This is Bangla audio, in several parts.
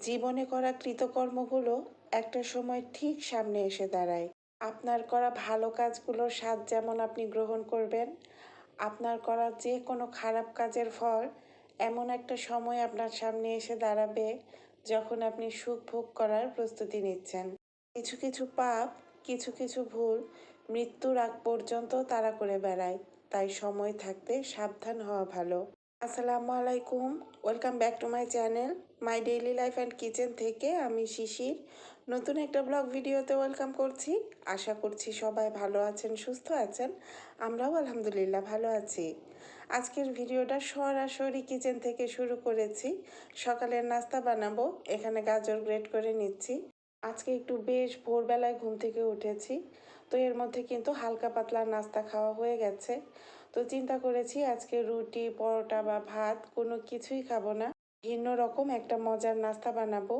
জীবনে করা কৃতকর্মগুলো একটা সময় ঠিক সামনে এসে দাঁড়ায়। আপনার করা ভালো কাজগুলোর স্বাদ যেমন আপনি গ্রহণ করবেন, আপনার করা যে কোনো খারাপ কাজের ফল এমন একটা সময় আপনার সামনে এসে দাঁড়াবে যখন আপনি সুখ ভোগ করার প্রস্তুতি নিচ্ছেন। কিছু কিছু পাপ, কিছু কিছু ভুল মৃত্যুর আগ পর্যন্ত তারা করে বেড়ায়, তাই সময় থাকতে সাবধান হওয়া ভালো। আসসালামু আলাইকুম। Welcome back to my channel my daily life and kitchen থেকে আমি শিশির। নতুন একটা ব্লগ ভিডিওতে ওয়েলকাম করছি। আশা করছি সবাই ভালো আছেন, সুস্থ আছেন। আমরাও আলহামদুলিল্লাহ ভালো আছি। আজকের ভিডিওটা সরাসরি কিচেন থেকে শুরু করেছি। সকালের নাস্তা বানাবো, এখানে গাজর গ্রেট করে নিচ্ছি। আজকে একটু বেশ ভোরবেলায় ঘুম থেকে উঠেছি, তো এর মধ্যে কিন্তু হালকা পাতলা নাস্তা খাওয়া হয়ে গেছে। তো চিন্তা করেছি আজকে রুটি, পরোটা বা ভাত, কোনো কিছুই খাব না। ভিন্ন রকম একটা মজার নাস্তা বানাবো।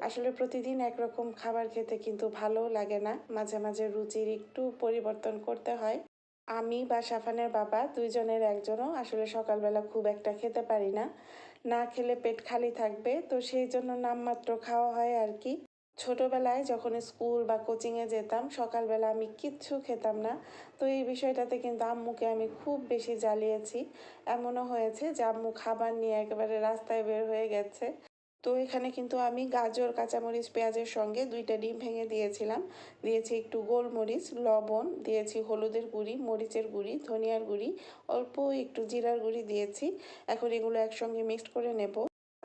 আসলে প্রতিদিন একরকম খাবার খেতে কিন্তু ভালোও লাগে না। মাঝে মাঝে রুচির একটু পরিবর্তন করতে হয়। আমি বা সাফানের বাবা দুইজনের একজনও আসলে সকালবেলা খুব একটা খেতে পারি না। না খেলে পেট খালি থাকবে, তো সেই জন্য নামমাত্র খাওয়া হয় আর কি। ছোটবেলায় যখন স্কুল বা কোচিংয়ে যেতাম, সকালবেলা আমি কিচ্ছু খেতাম না। তো এই বিষয়টাতে কিন্তু আম্মুকে আমি খুব বেশি জ্বালিয়েছি। এমনও হয়েছে যে আম্মু খাবার নিয়ে একেবারে রাস্তায় বের হয়ে গেছে। তো এখানে কিন্তু আমি গাজর, কাঁচামরিচ, পেঁয়াজের সঙ্গে দুইটা ডিম ভেঙে দিয়েছিলাম। দিয়েছি একটু গোলমরিচ, লবণ, দিয়েছি হলুদের গুঁড়ি, মরিচের গুঁড়ি, ধনিয়ার গুঁড়ি, অল্প একটু জিরার গুঁড়ি দিয়েছি। এখন এগুলো একসঙ্গে মিক্সড করে নেব।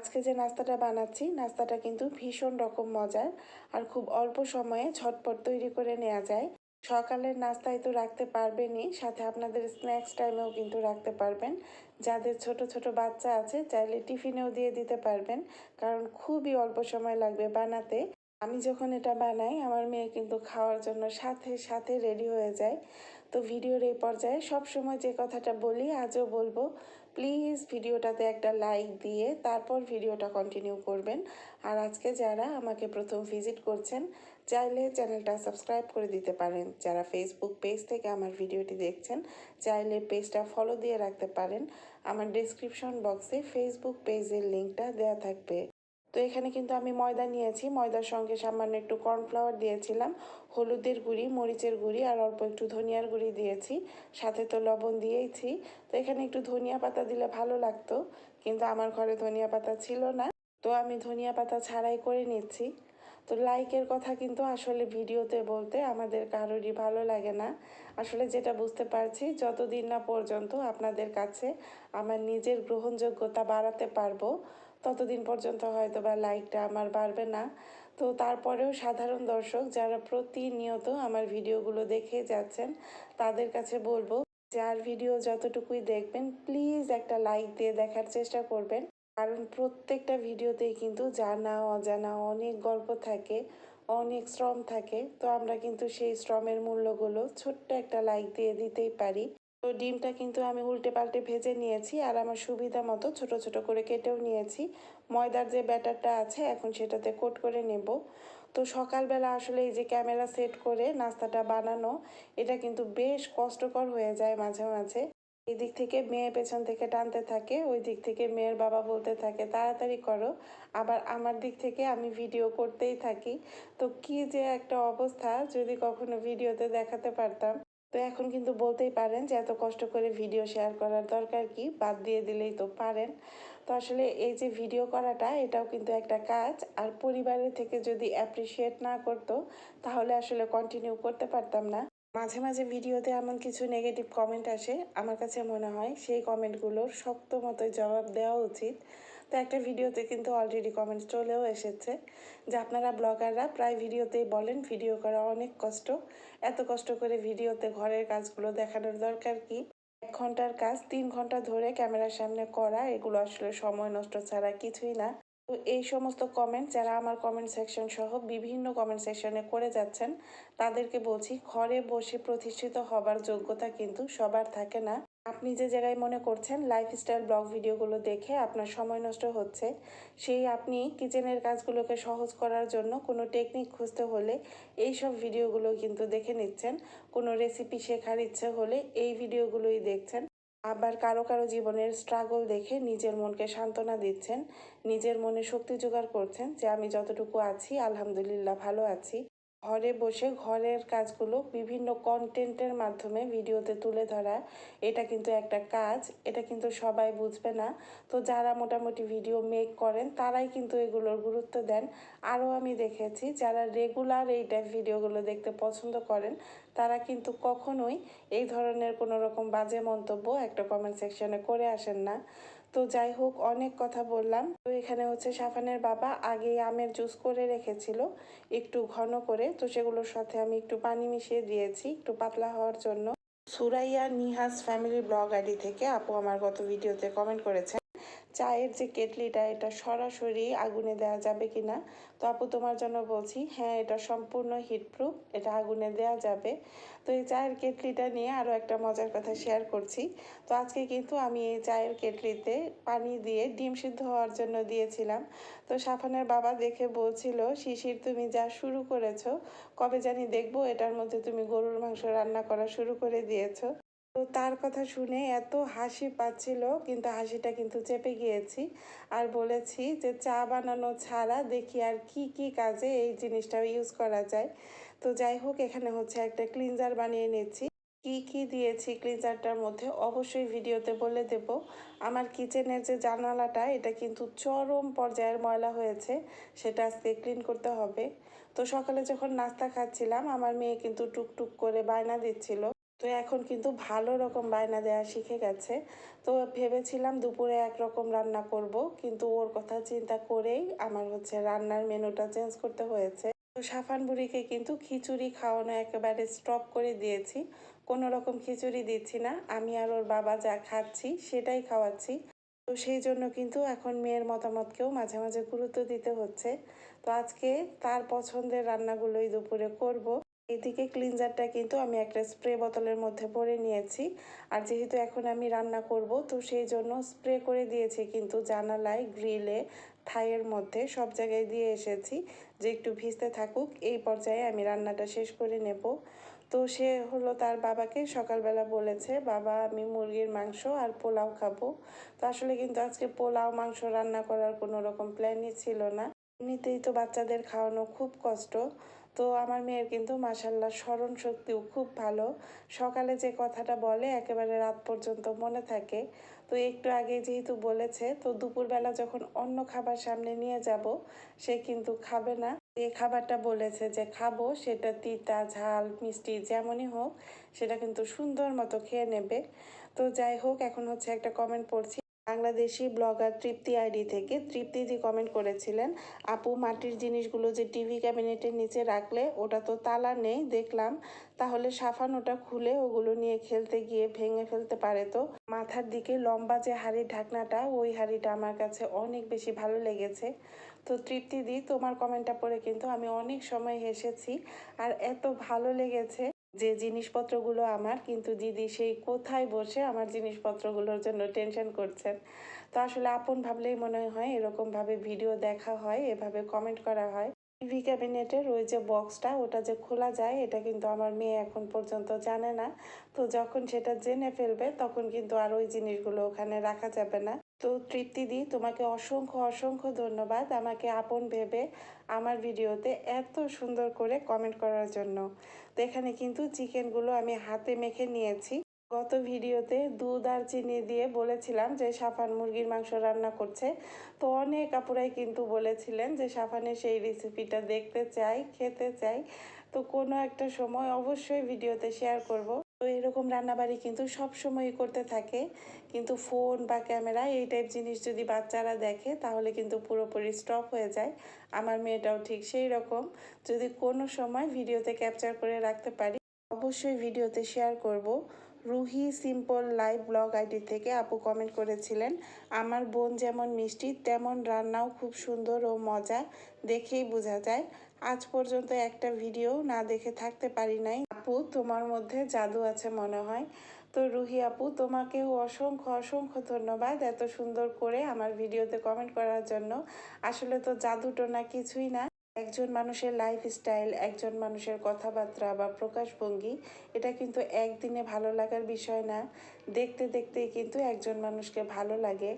আজকে যে নাস্তাটা বানাচ্ছি, নাস্তাটা কিন্তু ভীষণ রকম মজার আর খুব অল্প সময়ে ঝটপট তৈরি করে নেওয়া যায়। সকালের নাস্তায় তো রাখতে পারবেনই, সাথে আপনাদের স্ন্যাক্স টাইমেও কিন্তু রাখতে পারবেন। যাদের ছোট ছোট বাচ্চা আছে, চাইলে টিফিনেও দিয়ে দিতে পারবেন, কারণ খুবই অল্প সময় লাগবে বানাতে। আমি যখন এটা বানাই, আমার মেয়ে কিন্তু খাওয়ার জন্য সাথে সাথে রেডি হয়ে যায়। তো ভিডিওর এই পর্যায়ে সব সময় যে কথাটা বলি, আজও বলব প্লিজ ভিডিওটাতে একটা লাইক দিয়ে তারপর ভিডিওটা কন্টিনিউ করবেন। আর আজকে যারা আমাকে প্রথম ভিজিট করছেন, চাইলে চ্যানেলটা সাবস্ক্রাইব করে দিতে পারেন। যারা ফেসবুক পেজ থেকে আমার ভিডিওটি দেখছেন, চাইলে পেজটা ফলো দিয়ে রাখতে পারেন। আমার ডিসক্রিপশন বক্সে ফেসবুক পেজের লিঙ্কটা দেওয়া থাকবে। তো এখানে কিন্তু আমি ময়দা নিয়েছি। ময়দার সঙ্গে সামান্য একটু কর্নফ্লাওয়ার দিয়েছিলাম। হলুদের গুঁড়ি, মরিচের গুঁড়ি আর অল্প একটু ধনিয়ার গুঁড়ি দিয়েছি। সাথে তো লবণ দিয়েইছি। তো এখানে একটু ধনিয়া পাতা দিলে ভালো লাগতো, কিন্তু আমার ঘরে ধনিয়া পাতা ছিল না। তো আমি ধনিয়া পাতা ছাড়াই করে নিচ্ছি। তো লাইকের কথা কিন্তু আসলে ভিডিওতে বলতে আমাদের কারোরই ভালো লাগে না। আসলে যেটা বুঝতে পারছি, যতদিন না পর্যন্ত আপনাদের কাছে আমার নিজের গ্রহণযোগ্যতা বাড়াতে পারব ততদিন পর্যন্ত হয়তো বা লাইকটা আমার বাড়বে না। তো তারপরেও সাধারণ দর্শক যারা প্রতিনিয়ত আমার ভিডিওগুলো দেখে যাচ্ছেন, তাদের কাছে বলব যার ভিডিও যতটুকুই দেখবেন প্লিজ একটা লাইক দিয়ে দেখার চেষ্টা করবেন। কারণ প্রত্যেকটা ভিডিওতেই কিন্তু জানা, অজানা অনেক গল্প থাকে, অনেক শ্রম থাকে। তো আমরা কিন্তু সেই শ্রমের মূল্যগুলো ছোট্ট একটা লাইক দিয়ে দিতেই পারি। তো ডিমটা কিন্তু আমি উল্টে পাল্টে ভেজে নিয়েছি আর আমার সুবিধা মতো ছোট ছোট করে কেটেও নিয়েছি। ময়দার যে ব্যাটারটা আছে, এখন সেটাতে কোট করে নেব। তো সকালবেলা আসলে এই যে ক্যামেরা সেট করে নাস্তাটা বানানো, এটা কিন্তু বেশ কষ্টকর হয়ে যায় মাঝে মাঝে। এদিক থেকে মেয়ে পেছন থেকে টানতে থাকে, ওই দিক থেকে মেয়ের বাবা বলতে থাকে, তাড়াতাড়ি করো। আবার আমার দিক থেকে আমি ভিডিও করতেই থাকি। তো কি যে একটা অবস্থা, যদি কখনো ভিডিওতে দেখাতে পারতাম। তো এখন কিন্তু বলতেই পারেন যে এত কষ্ট করে ভিডিও শেয়ার করার দরকার কি? বাদ দিয়ে দিলেই তো পারেন। তো আসলে এই যে ভিডিও করাটা, এটাও কিন্তু একটা কাজ। আর পরিবারের থেকে যদি অ্যাপ্রিসিয়েট না করতো, তাহলে আসলে কন্টিনিউ করতে পারতাম না। মাঝে মাঝে ভিডিওতে এমন কিছু নেগেটিভ কমেন্ট আসে। আমার কাছে মনে হয় সেই কমেন্টগুলোর শক্ত মতো জবাব দেওয়া উচিত। তো একটা ভিডিওতে কিন্তু অলরেডি কমেন্টস চলেও এসেছে যে আপনারা ব্লগাররা প্রায় ভিডিওতেই বলেন ভিডিও করা অনেক কষ্ট। এত কষ্ট করে ভিডিওতে ঘরের কাজগুলো দেখানোর দরকার কি? এক ঘণ্টার কাজ, তিন ঘণ্টা ধরে ক্যামেরার সামনে করা, এগুলো আসলে সময় নষ্ট ছাড়া কিছুই না। তো এই সমস্ত কমেন্ট যারা আমার কমেন্ট সেকশন সহ বিভিন্ন কমেন্ট সেকশনে করে যাচ্ছেন, তাদেরকে বলছি, ঘরে বসে প্রতিষ্ঠিত হবার যোগ্যতা কিন্তু সবার থাকে না। আপনি যে জায়গায় মনে করছেন লাইফস্টাইল ব্লগ ভিডিওগুলো দেখে আপনার সময় নষ্ট হচ্ছে, সেই আপনি কিচেনের কাজগুলোকে সহজ করার জন্য কোনো টেকনিক খুঁজতে হলে এই সব ভিডিওগুলো কিন্তু দেখে নিচ্ছেন। কোনো রেসিপি শেখার ইচ্ছে হলে এই ভিডিওগুলোই দেখছেন। আবার কারও কারও জীবনের স্ট্রাগল দেখে নিজের মনকে সান্ত্বনা দিচ্ছেন, নিজের মনে শক্তি জোগাড় করছেন যে, আমি যতটুকু আছি, আলহামদুলিল্লাহ ভালো আছি। ঘরে বসে ঘরের কাজগুলো বিভিন্ন কন্টেন্টের মাধ্যমে ভিডিওতে তুলে ধরা, এটা কিন্তু একটা কাজ, এটা কিন্তু সবাই বুঝবে না। তো যারা মোটামুটি ভিডিও মেক করেন, তারাই কিন্তু এগুলোর গুরুত্ব দেন। আরও আমি দেখেছি, যারা রেগুলার এই টাইপ ভিডিওগুলো দেখতে পছন্দ করেন, তারা কিন্তু কখনোই এই ধরনের কোনো রকম বাজে মন্তব্য একটা কমেন্ট সেকশনে করে আসেন না। তো যাই হোক, অনেক কথা বললাম। তো এখানে হচ্ছে সাফানের বাবা আগে আমের জুস করে রেখেছিল, একটু ঘন করে। তো সেগুলোর সাথে আমি একটু পানি মিশিয়ে দিয়েছি, একটু পাতলা হওয়ার জন্য। Suraiya Nihas family blog ID থেকে আপু আমার গত ভিডিওতে কমেন্ট করেছেন চায়ের যে কেটলিটা, এটা সরাসরি আগুনে দেওয়া যাবে কি না তো আপু, তোমার জন্য বলছি হ্যাঁ এটা সম্পূর্ণ হিটপ্রুফ, এটা আগুনে দেওয়া যাবে। তো এই চায়ের কেটলিটা নিয়ে আরও একটা মজার কথা শেয়ার করছি। তো আজকে কিন্তু আমি এই চায়ের কেটলিতে পানি দিয়ে ডিম সিদ্ধ হওয়ার জন্য দিয়েছিলাম। তো সাফানের বাবা দেখে বলছিল, শিশির, তুমি যা শুরু করেছ, কবে জানি দেখব, এটার মধ্যে তুমি গরুর মাংস রান্না করা শুরু করে দিয়েছ। তো তার কথা শুনে এত হাসি পাচ্ছিল, কিন্তু হাসিটা কিন্তু চেপে গিয়েছি আর বলেছি যে চা বানানো ছাড়া দেখি আর কি কি কাজে এই জিনিসটা ইউজ করা যায়। তো যাই হোক, এখানে হচ্ছে একটা ক্লিনজার বানিয়ে নিচ্ছি। কি কি দিয়েছি ক্লিনজারটার মধ্যে অবশ্যই ভিডিওতে বলে দেব। আমার কিচেনের যে জানালাটা, এটা কিন্তু চরম পর্যায়ের ময়লা হয়েছে, সেটা আজকে ক্লিন করতে হবে। তো সকালে যখন নাস্তা খাচ্ছিলাম, আমার মেয়ে কিন্তু টুকটুক করে বায়না দিচ্ছিল। তো এখন কিন্তু ভালো রকম বায়না দেওয়া শিখে গেছে। তো ভেবেছিলাম দুপুরে একরকম রান্না করব, কিন্তু ওর কথা চিন্তা করেই আমার হচ্ছে রান্নার মেনুটা চেঞ্জ করতে হয়েছে। তো সাফান বুড়িকে কিন্তু খিচুড়ি খাওয়ানো একেবারে স্টপ করে দিয়েছি। কোনো রকম খিচুড়ি দিচ্ছি না, আমি আর ওর বাবা যা খাচ্ছি সেটাই খাওয়াচ্ছি। তো সেই জন্য কিন্তু এখন মেয়ের মতামতকেও মাঝে মাঝে গুরুত্ব দিতে হচ্ছে। তো আজকে তার পছন্দের রান্নাগুলোই দুপুরে করব। এদিকে ক্লিনজারটা কিন্তু আমি একটা স্প্রে বোতলের মধ্যে ভরে নিয়েছি। আর যেহেতু এখন আমি রান্না করব, তো সেই জন্য স্প্রে করে দিয়েছি কিন্তু জানালায় গ্রিলে থাইয়ের মধ্যে সব জায়গায় দিয়ে এসেছি যে একটু ভিজতে থাকুক। এই পর্যায়ে আমি রান্নাটা শেষ করে নেব। তো সে হলো তার বাবাকে সকালবেলা বলেছে, বাবা, আমি মুরগির মাংস আর পোলাও খাব। তো আসলে কিন্তু আজকে পোলাও, মাংস রান্না করার কোনো রকম প্ল্যানই ছিল না। এমনিতেই তো বাচ্চাদের খাওয়ানো খুব কষ্ট। তো আমার মেয়ের কিন্তু মাসাল্লাহ স্মরণ শক্তিও খুব ভালো। সকালে যে কথাটা বলে একেবারে রাত পর্যন্ত মনে থাকে। তো একটু আগে যেহেতু বলেছে, তো দুপুরবেলা যখন অন্য খাবার সামনে নিয়ে যাব, সে কিন্তু খাবে না। যে খাবারটা বলেছে যে খাব, সেটা তিতা, ঝাল, মিষ্টি যেমনই হোক, সেটা কিন্তু সুন্দর মতো খেয়ে নেবে। তো যাই হোক, এখন হচ্ছে একটা কমেন্ট পড়ছি। বাংলাদেশি ব্লগার তৃপ্তি আইডি থেকে তৃপ্তিজি কমেন্ট করেছিলেন, আপু, মাটির জিনিসগুলো যে টিভি ক্যাবিনেটের নিচে রাখলে ওটা তো তালা নেই, দেখলাম। তাহলে সাফান ওটা খুলে ওগুলো নিয়ে খেলতে গিয়ে ভেঙে ফেলতে পারে তো? মাথার দিকে লম্বা যে হাড়ির ঢাকনাটা, ওই হাড়িটা আমার কাছে অনেক বেশি ভালো লেগেছে। তো তৃপ্তি দি, তোমার কমেন্টটা পড়ে কিন্তু আমি অনেক সময় হেসেছি, আর এত ভালো লেগেছে। যে জিনিসপত্রগুলো আমার, কিন্তু দিদি সেই কোথায় বসে আমার জিনিসপত্রগুলোর জন্য টেনশন করছেন। তো আসলে আপন ভাবলেই মনে হয় এরকমভাবে ভিডিও দেখা হয়, এভাবে কমেন্ট করা হয়। টিভি ক্যাবিনেটের ওই যে বক্সটা, ওটা যে খোলা যায়, এটা কিন্তু আমার মেয়ে এখন পর্যন্ত জানে না। তো যখন সেটা জেনে ফেলবে, তখন কিন্তু আর ওই জিনিসগুলো ওখানে রাখা যাবে না। তো তৃপ্তি দি, তোমাকে অসংখ্য অসংখ্য ধন্যবাদ আমাকে আপন ভেবে আমার ভিডিওতে এত সুন্দর করে কমেন্ট করার জন্য। তো এখানে কিন্তু চিকেনগুলো আমি হাতে মেখে নিয়েছি। গত ভিডিওতে দুধ আর চিনি দিয়ে বলেছিলাম যে সাফান মুরগির মাংস রান্না করছে। তো অনেক আপুরাই কিন্তু বলেছিলেন যে সাফানের সেই রেসিপিটা দেখতে চাই, খেতে চাই। তো কোনো একটা সময় অবশ্যই ভিডিওতে শেয়ার করব। তো এরকম রান্নাবাড়ি কিন্তু সব সময়ই করতে থাকে। কিন্তু ফোন বা ক্যামেরা এই টাইপ জিনিস যদি বাচ্চারা দেখে, তাহলে কিন্তু পুরোপুরি স্টপ হয়ে যায়। আমার মেয়েটাও ঠিক সেই রকম যদি কোনো সময় ভিডিওতে ক্যাপচার করে রাখতে পারি, অবশ্যই ভিডিওতে শেয়ার করব। Ruhi simple live blog ID থেকে আপু কমেন্ট করেছিলেন, আমার বোন যেমন মিষ্টি, তেমন রান্নাও খুব সুন্দর ও মজা। দেখেই বোঝা যায়। আজ পর্যন্ত একটা ভিডিও না দেখে থাকতে পারি নাই। আপু, তোমার মধ্যে জাদু আছে মনে হয়। তো রুহি আপু, তোমাকেও অসংখ্য অসংখ্য ধন্যবাদ এত সুন্দর করে আমার ভিডিওতে কমেন্ট করার জন্য। আসলে তো জাদুটো না কিছুই না। একজন মানুষের লাইফস্টাইল একজন মানুষের কথাবার্তা বা প্রকাশভঙ্গি, এটা কিন্তু একদিনে ভালো লাগার বিষয় না। দেখতে দেখতেই কিন্তু একজন মানুষকে ভালো লাগে।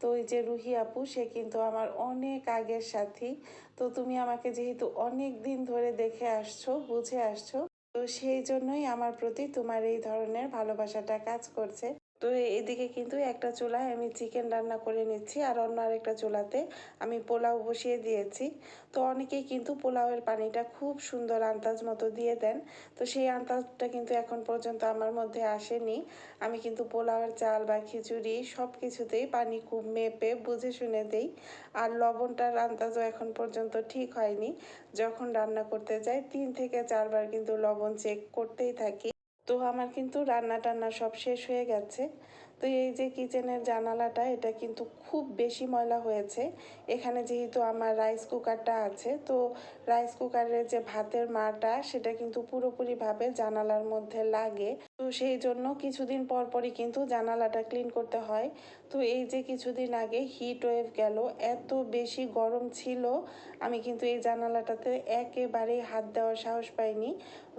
তো ওই যে রুহি আপু, সে কিন্তু আমার অনেক আগের সাথী। তো তুমি আমাকে যেহেতু অনেক দিন ধরে দেখে আসছো, বুঝে আসছো, তো সেই জন্যই আমার প্রতি তোমার এই ধরনের ভালোবাসাটা কাজ করছে। তো এদিকে কিন্তু একটা চুলায় আমি চিকেন রান্না করে নিচ্ছি আর অন্য আরেকটা চুলাতে আমি পোলাও বসিয়ে দিয়েছি। তো অনেকেই কিন্তু পোলাওয়ের পানিটা খুব সুন্দর আন্দাজ মতো দিয়ে দেন। তো সেই আন্দাজটা কিন্তু এখন পর্যন্ত আমার মধ্যে আসেনি। আমি কিন্তু পোলাওয়ের চাল বা খিচুড়ি সব কিছুতেই পানি খুব মেপে বুঝে শুনে দেই। আর লবণটার আন্দাজও এখন পর্যন্ত ঠিক হয়নি। যখন রান্না করতে যাই তিন থেকে চারবার কিন্তু লবণ চেক করতেই থাকি। তো আমার কিন্তু রান্না টান্না সব শেষ হয়ে গেছে। তো এই যে কিচেনের জানালাটা, এটা কিন্তু খুব বেশি ময়লা হয়েছে। এখানে যেহেতু আমার রাইস কুকারটা আছে, তো রাইস কুকারের যে ভাতের মাটা, সেটা কিন্তু পুরোপুরিভাবে জানালার মধ্যে লাগে। তো সেই জন্য কিছুদিন পর পরই কিন্তু জানালাটা ক্লিন করতে হয়। তো এই যে কিছুদিন আগে হিট ওয়েভ গেল, এত বেশি গরম ছিল, আমি কিন্তু এই জানালাটাতে একেবারেই হাত দেওয়ার সাহস পাইনি।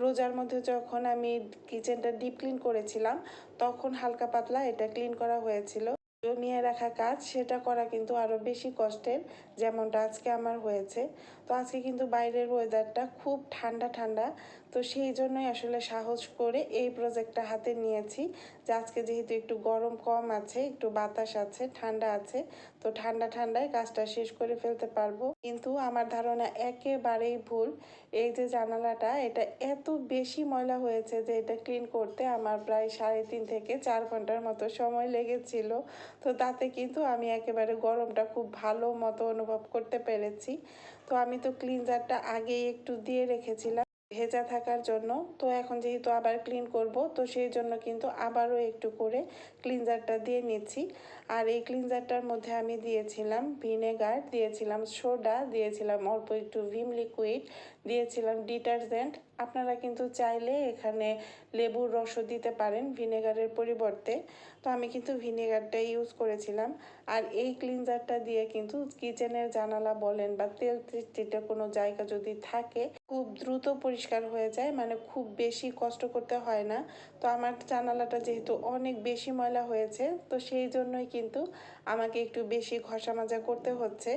রোজার মধ্যে যখন আমি কিচেনটা ডিপ ক্লিন করেছিলাম তখন হালকা পাতলা এটা ক্লিন করা হয়েছিল। জমিয়ে রাখা কাজ, সেটা করা কিন্তু আরও বেশি কষ্টের, যেমনটা আজকে আমার হয়েছে। তো আজকে কিন্তু বাইরের ওয়েদারটা খুব ঠান্ডা ঠান্ডা। তো সেই জন্যই আসলে সাহস করে এই প্রজেক্টটা হাতে নিয়েছি যে আজকে যেহেতু একটু গরম কম আছে, একটু বাতাস আছে, ঠান্ডা আছে, তো ঠান্ডা, ঠান্ডায় কাজটা শেষ করে ফেলতে পারব। কিন্তু আমার ধারণা একেবারেই ভুল। এই যে জানালাটা, এটা এত বেশি ময়লা হয়েছে যে এটা ক্লিন করতে আমার প্রায় সাড়ে তিন থেকে চার ঘণ্টার মতো সময় লেগেছিল। তো তাতে কিন্তু আমি একেবারে গরমটা খুব ভালো মতো অনুভব করতে পেরেছি। তো আমি তো ক্লিনজারটা আগেই একটু দিয়ে রেখেছিলাম ভেজা থাকার জন্য। তো এখন যেহেতু আবার ক্লিন করব, তো সেই জন্য কিন্তু আবারও একটু করে ক্লিনজারটা দিয়ে নিচ্ছি। আর এই ক্লিনজারটার মধ্যে আমি দিয়েছিলাম ভিনেগার, দিয়েছিলাম সোডা, দিয়েছিলাম অল্প একটু ভিম লিকুইড দিয়েছিলাম ডিটারজেন্ট। আপনারা কিন্তু চাইলে এখানে লেবুর রসও দিতে পারেন ভিনেগারের পরিবর্তে। তো আমি কিন্তু ভিনেগারটা ইউজ করেছিলাম। আর এই ক্লিনজারটা দিয়ে কিন্তু কিচেনের জানালা বলেন বা তেল চিটচিটে কোনো জায়গা যদি থাকে, খুব দ্রুত পরিষ্কার হয়ে যায় মানে খুব বেশি কষ্ট করতে হয় না। তো আমার জানালাটা যেহেতু অনেক বেশি ময়লা হয়েছে, তো সেই জন্যই কিন্তু আমাকে একটু বেশি ঘষা মাজা করতে হচ্ছে।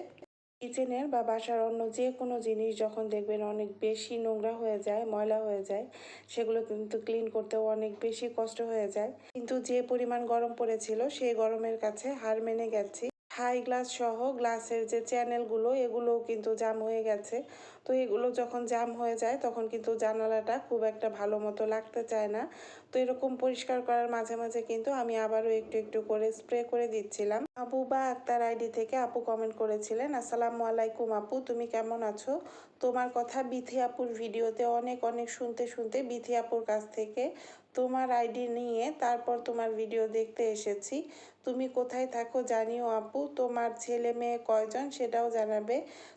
কিচেনের বা বাসার অন্য যে কোনো জিনিস যখন দেখবেন অনেক বেশি নোংরা হয়ে যায়, ময়লা হয়ে যায়, সেগুলো কিন্তু ক্লিন করতেও অনেক বেশি কষ্ট হয়ে যায়। কিন্তু যে পরিমাণ গরম পড়েছিল সেই গরমের কাছে হার মেনে গেছি। হাই গ্লাস সহ গ্লাসের যে চ্যানেলগুলো, এগুলোও কিন্তু জাম হয়ে গেছে। তো এগুলো যখন জাম হয়ে যায়, তখন কিন্তু জানালাটা খুব একটা ভালো মতো লাগতে চায় না। তো এরকম পরিষ্কার করার মাঝে মাঝে কিন্তু আমি আবারও একটু একটু করে স্প্রে করে দিচ্ছিলাম। আবু বা আক্তার আইডি থেকে আপু কমেন্ট করেছিলেন, আসসালামু আলাইকুম আপু, তুমি কেমন আছো? তোমার কথা বিথি আপুর ভিডিওতে অনেক অনেক শুনতে শুনতে বিথি আপুর কাছ থেকে তোমার আইডি নিয়ে তারপর তোমার ভিডিও দেখতে এসেছি। তুমি কোথায় থাকো জানিও আপু তোমার ছেলে মেয়ে কয়জন সেটাও জানাবে।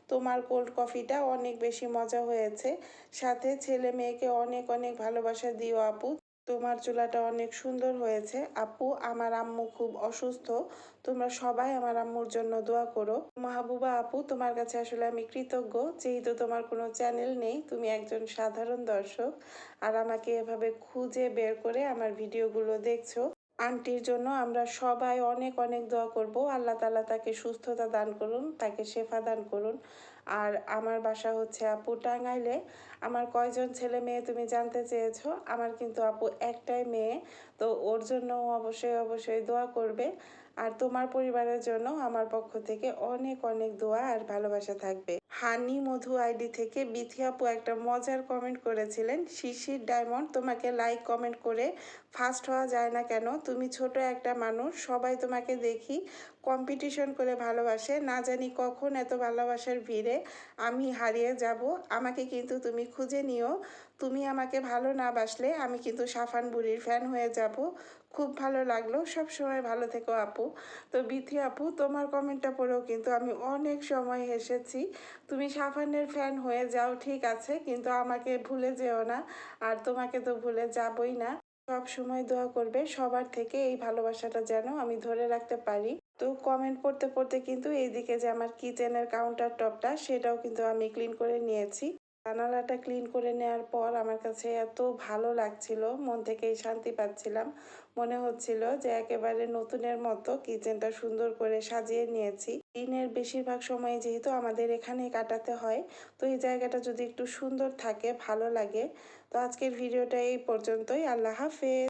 তোমার কোল্ড কফিটা অনেক বেশি মজা হয়েছে। সাথে ছেলে মেয়েকে অনেক অনেক ভালোবাসা দিও আপু তোমার চুলাটা অনেক সুন্দর হয়েছে। আপু আমার আম্মু খুব অসুস্থ। তোমরা সবাই আমার আম্মুর জন্য দোয়া করো। মাহবুবা আপু তোমার কাছে আসলে আমি কৃতজ্ঞ। যেহেতু তোমার কোনো চ্যানেল নেই, তুমি একজন সাধারণ দর্শক। আর আমাকে এভাবে খুঁজে বের করে আমার ভিডিওগুলো দেখছ। আন্টির জন্য আমরা সবাই অনেক অনেক দোয়া করব। আল্লাহ তালা তাকে সুস্থতা দান করুন, তাকে শেফা দান করুন। আর আমার বাসা হচ্ছে আপু টাঙ্গাইলে। আমার কয়জন ছেলে মেয়ে তুমি জানতে চেয়েছো? আমার কিন্তু আপু একটাই মেয়ে, তো ওর জন্য অবশ্যই অবশ্যই দোয়া করবে। আর তোমার পরিবারের জন্য আমার পক্ষ থেকে অনেক অনেক দোয়া আর ভালোবাসা থাকবে। হানি মধু আইডি থেকে বিথি আপু একটা মজার কমেন্ট করেছিলেন। শিশির ডায়মন্ড, তোমাকে লাইক কমেন্ট করে ফার্স্ট হওয়া যায় না কেন? তুমি ছোট একটা মানুষ, সবাই তোমাকে দেখি কম্পিটিশন করে ভালোবাসে। না জানি কখন এত ভালোবাসার ভিড়ে আমি হারিয়ে যাব। আমাকে কিন্তু তুমি খুঁজে নিও। তুমি আমাকে ভালো না বাসলে আমি কিন্তু সাফান বুড়ির ফ্যান হয়ে যাব। খুব ভালো লাগল। সব সময় ভালো থেকো আপু। তো বিথি আপু, তোমার কমেন্টটা পড়েও কিন্তু আমি অনেক সময় হেসেছি। তুমি সাফানের ফ্যান হয়ে যাও, ঠিক আছে, কিন্তু আমাকে ভুলে যেও না। আর তোমাকে তো ভুলে যাবই না। সব সময় দোয়া করবে সবার থেকে এই ভালোবাসাটা যেন আমি ধরে রাখতে পারি। তো কমেন্ট পড়তে পড়তে কিন্তু এইদিকে যে আমার কিচেনের কাউন্টার টপটা সেটাও কিন্তু আমি ক্লিন করে নিয়েছি। জানালাটা ক্লিন করে নেওয়ার পর আমার কাছে এত ভালো লাগছিল, মন থেকেই শান্তি পাচ্ছিলাম। মনে হচ্ছিল যে একেবারে নতুনের মতো কিচেনটা সুন্দর করে সাজিয়ে নিয়েছি। দিনের বেশিরভাগ সময় যেহেতু আমাদের এখানে কাটাতে হয়, তো এই জায়গাটা যদি একটু সুন্দর থাকে, ভালো লাগে। তো আজকের ভিডিওটা এই পর্যন্তই। আল্লাহ হাফেজ।